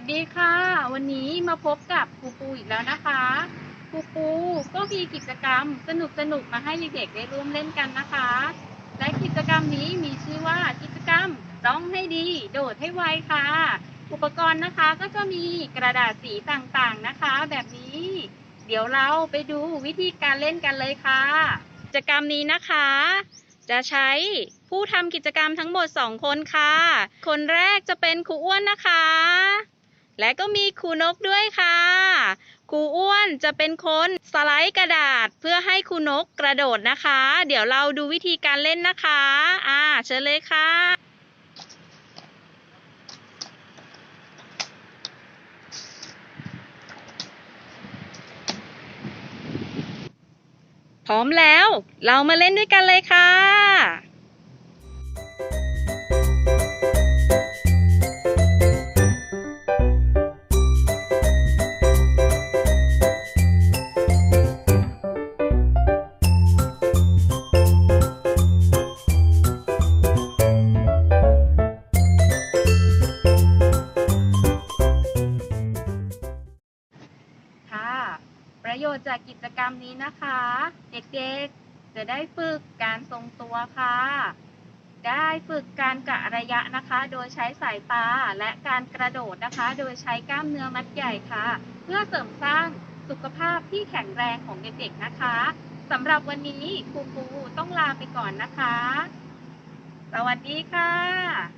สดีค่ะ วันนี้มาพบกับครูปูอีกแล้วนะคะครูปูก็มีกิจกรรมสนุกสนุกมาให้เด็กๆได้ร่วมเล่นกันนะคะ และกิจกรรมนี้มีชื่อว่ากิจกรรมร้องให้ดี โดดให้ไวค่ะ อุปกรณ์นะคะก็จะมีกระดาษสีต่างๆนะคะ แบบนี้ เดี๋ยวเราไปดูวิธีการเล่นกันเลยค่ะ กิจกรรมนี้นะคะ จะใช้ผู้ทำกิจกรรมทั้งหมด 2 คนค่ะ คนแรกจะเป็นครูอ้วนนะคะ และก็มีครูนกด้วยค่ะครูอ้วนจะเป็นคนสไลด์กระดาษเพื่อให้ครูนกกระโดดนะคะ เดี๋ยวเราดูวิธีการเล่นนะคะ อ่าเชิญเลยค่ะ พร้อมแล้ว เรามาเล่นด้วยกันเลยค่ะ โยชน์จากกิจกรรมนี้นะคะ เด็กๆ จะได้ฝึกการทรงตัวค่ะ ได้ฝึกการกะระยะนะคะ โดยใช้สายตาและการกระโดดนะคะ โดยใช้กล้ามเนื้อมัดใหญ่ค่ะ เพื่อเสริมสร้างสุขภาพที่แข็งแรงของเด็กๆนะคะสำหรับวันนี้ครูปูต้องลาไปก่อนนะคะ สวัสดีค่ะ